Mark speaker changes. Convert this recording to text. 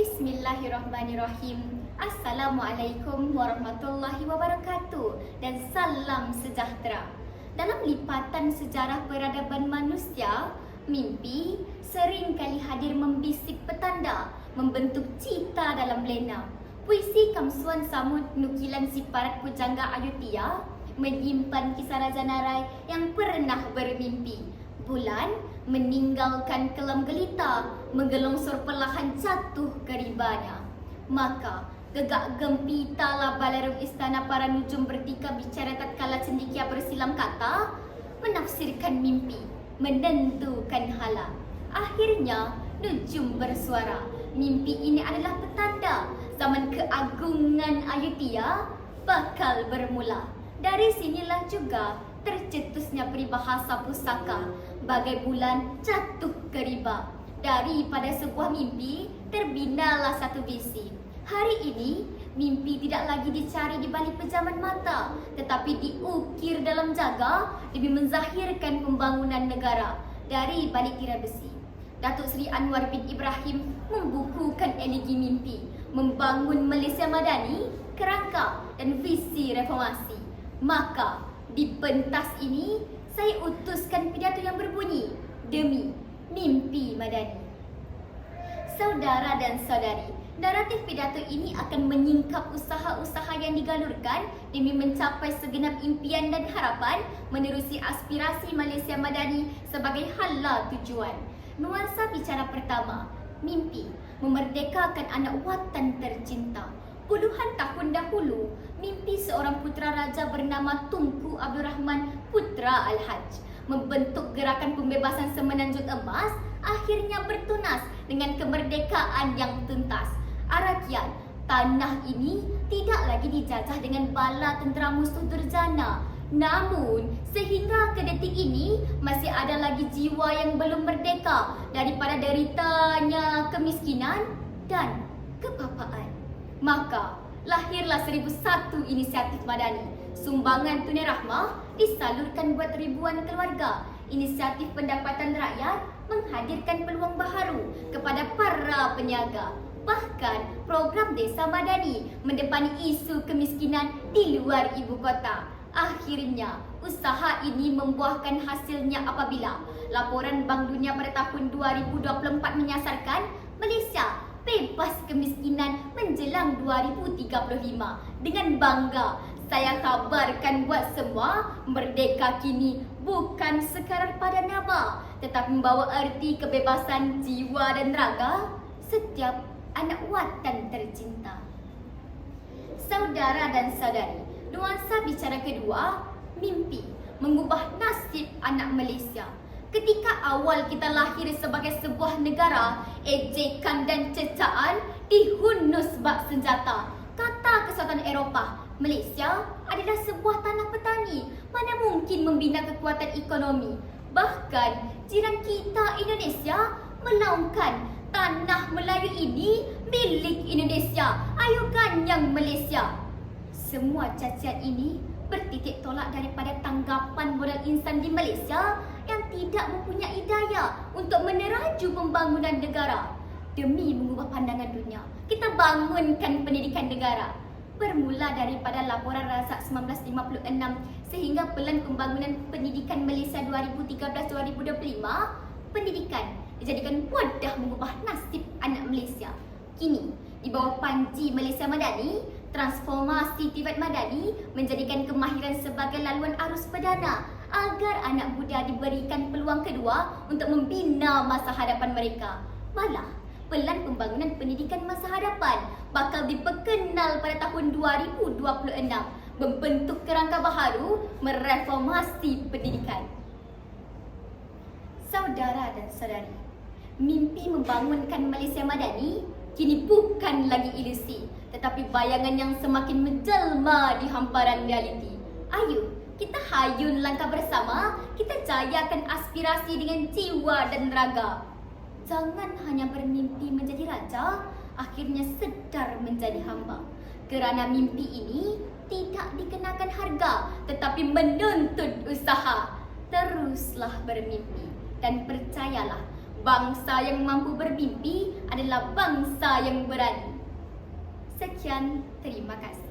Speaker 1: Bismillahirrahmanirrahim. Assalamualaikum warahmatullahi wabarakatuh dan salam sejahtera. Dalam lipatan sejarah peradaban manusia, mimpi sering kali hadir membisik petanda, membentuk cita dalam lena. Puisi Kamsuan Samud Nukilan Siparat Pujangga Ayutthaya menyimpan kisah Raja Narai yang pernah bermimpi. Bulan meninggalkan kelam gelita, menggelongsor perlahan jatuh ke ribanya. Maka gegak gempitalah balarum istana para nujum bertika bicara tatkala cendikia bersilam kata, menafsirkan mimpi, menentukan hala. Akhirnya nujum bersuara, mimpi ini adalah petanda zaman keagungan Ayutthaya bakal bermula. Dari sinilah juga tercetusnya peribahasa pusaka bagai bulan jatuh ke riba. Daripada sebuah mimpi terbinalah satu visi. Hari ini mimpi tidak lagi dicari di balik pejaman mata tetapi diukir dalam jaga demi menzahirkan pembangunan negara dari balik tirai besi. Datuk Seri Anwar bin Ibrahim membukukan eligi mimpi membangun Malaysia Madani, kerangka dan visi reformasi. Maka di pentas ini saya utuskan pidato yang berbunyi demi mimpi madani. Saudara dan saudari, naratif pidato ini akan menyingkap usaha-usaha yang digalurkan demi mencapai segenap impian dan harapan menerusi aspirasi Malaysia Madani sebagai hala tujuan. Nuansa bicara pertama, mimpi memerdekakan anak watan tercinta. Puluhan tahun dahulu, mimpi seorang putera raja bernama Tunku Abdul Rahman Putra Al-Hajj membentuk gerakan pembebasan semenanjung emas akhirnya bertunas dengan kemerdekaan yang tuntas. Arakian, tanah ini tidak lagi dijajah dengan bala tentera musuh durjana. Namun, sehingga ke detik ini masih ada lagi jiwa yang belum merdeka daripada deritanya kemiskinan dan kepapaan. Maka, lahirlah 1001 inisiatif madani. Sumbangan tunai rahmah disalurkan buat ribuan keluarga. Inisiatif pendapatan rakyat menghadirkan peluang baharu kepada para peniaga. Bahkan program Desa Madani mendepani isu kemiskinan di luar ibu kota. Akhirnya, usaha ini membuahkan hasilnya apabila laporan Bank Dunia pada tahun 2024 menyasarkan Malaysia bebas kemiskinan menjelang 2035. Dengan bangga, saya kabarkan buat semua, merdeka kini bukan sekadar pada nama, tetapi membawa erti kebebasan jiwa dan raga setiap anak watan tercinta. Saudara dan saudari, nuansa bicara kedua, mimpi mengubah nasib anak Malaysia. Ketika awal kita lahir sebagai sebuah negara, ejekan dan cecaan dihunus bak senjata. Kata kesatuan Eropah, Malaysia adalah sebuah tanah petani. Mana mungkin membina kekuatan ekonomi? Bahkan jiran kita Indonesia melaungkan tanah Melayu ini milik Indonesia. Ayo ganyang Malaysia. Semua cacian ini bertitik tolak daripada tanggapan modal insan di Malaysia tidak mempunyai daya untuk meneraju pembangunan negara. Demi mengubah pandangan dunia, kita bangunkan pendidikan negara bermula daripada laporan Razak 1956 sehingga Pelan Pembangunan Pendidikan Malaysia 2013-2025, pendidikan dijadikan wadah mengubah nasib anak Malaysia. Kini, di bawah panji Malaysia Madani, transformasi Tibet Madani menjadikan kemahiran sebagai laluan arus perdana agar anak muda diberikan peluang kedua untuk membina masa hadapan mereka. Malah, Pelan Pembangunan Pendidikan Masa Hadapan bakal diperkenal pada tahun 2026 membentuk kerangka baharu mereformasi pendidikan. Saudara dan saudari, mimpi membangunkan Malaysia Madani kini bukan lagi ilusi tetapi bayangan yang semakin menjelma di hamparan realiti. Ayo, kita hayun langkah bersama, kita jayakan aspirasi dengan jiwa dan raga. Jangan hanya bermimpi menjadi raja, akhirnya sedar menjadi hamba. Kerana mimpi ini tidak dikenakan harga, tetapi menuntut usaha. Teruslah bermimpi dan percayalah, Bangsa yang mampu bermimpi adalah bangsa yang berani. Sekian, terima kasih.